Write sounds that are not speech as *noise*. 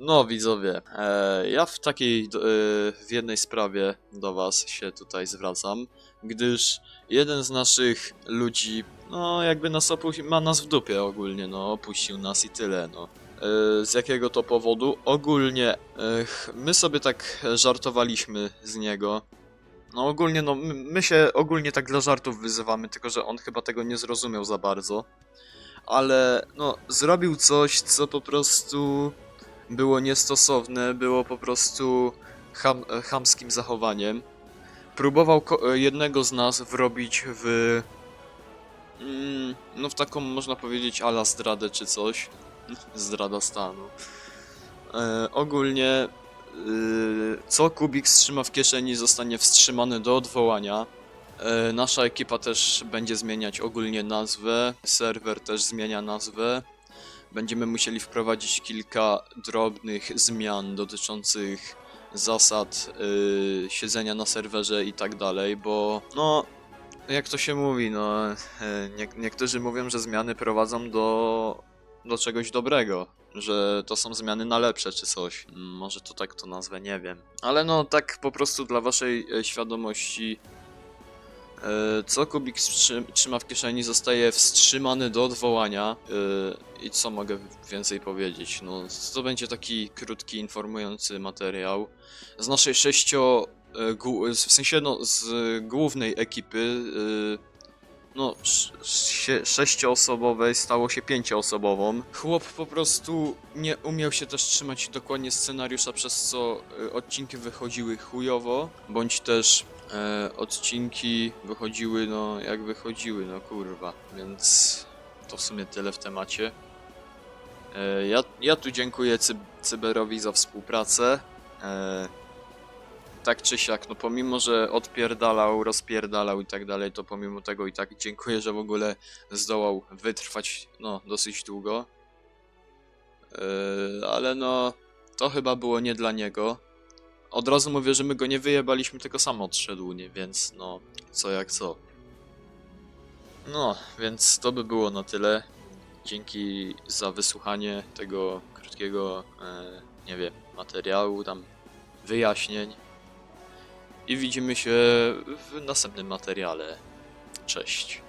No, widzowie, e, ja w takiej, e, w jednej sprawie do was się tutaj zwracam, gdyż jeden z naszych ludzi, no jakby nas opuścił, ma nas w dupie ogólnie, no opuścił nas i tyle, no. E, z jakiego to powodu? Ogólnie, e, my sobie tak żartowaliśmy z niego. No ogólnie, no my się ogólnie tak dla żartów wyzywamy, tylko że on chyba tego nie zrozumiał za bardzo. Ale, no, zrobił coś, co po prostu było niestosowne, było po prostu ham, chamskim zachowaniem. Próbował jednego z nas wrobić w. Mm, no, w taką można powiedzieć ala zdradę czy coś. *laughs* Zdrada stanu. E, ogólnie, y, co Kubik trzyma w kieszeni, zostanie wstrzymany do odwołania. E, nasza ekipa też będzie zmieniać ogólnie nazwę, serwer też zmienia nazwę będziemy musieli wprowadzić kilka drobnych zmian dotyczących zasad y, siedzenia na serwerze i tak dalej, bo no jak to się mówi, no e, nie, niektórzy mówią, że zmiany prowadzą do, do czegoś dobrego, że to są zmiany na lepsze czy coś. Może to tak to nazwę, nie wiem. Ale no tak po prostu dla waszej e, świadomości Co Kubik trzyma w kieszeni zostaje wstrzymany do odwołania. E, I co mogę więcej powiedzieć? No, to będzie taki krótki, informujący materiał. Z naszej sześcio... e, W sensie, no, z głównej ekipy, e, no, sz- sze- sześcioosobowej stało się pięcioosobową. Chłop po prostu nie umiał się też trzymać dokładnie scenariusza, przez co e, odcinki wychodziły chujowo, bądź też e, odcinki wychodziły, no jak wychodziły, no kurwa, więc to w sumie tyle w temacie. E, ja, ja tu dziękuję cy, Cyberowi za współpracę. E, tak czy siak, no pomimo, że odpierdalał, rozpierdalał i tak dalej, to pomimo tego i tak dziękuję, że w ogóle zdołał wytrwać, no, dosyć długo. E, ale no, to chyba było nie dla niego. Od razu mówię, że my go nie wyjebaliśmy, tylko sam odszedł, nie? Więc no, co jak co. No, więc to by było na tyle. Dzięki za wysłuchanie tego krótkiego, e, nie wiem, materiału, tam wyjaśnień. I widzimy się w następnym materiale. Cześć.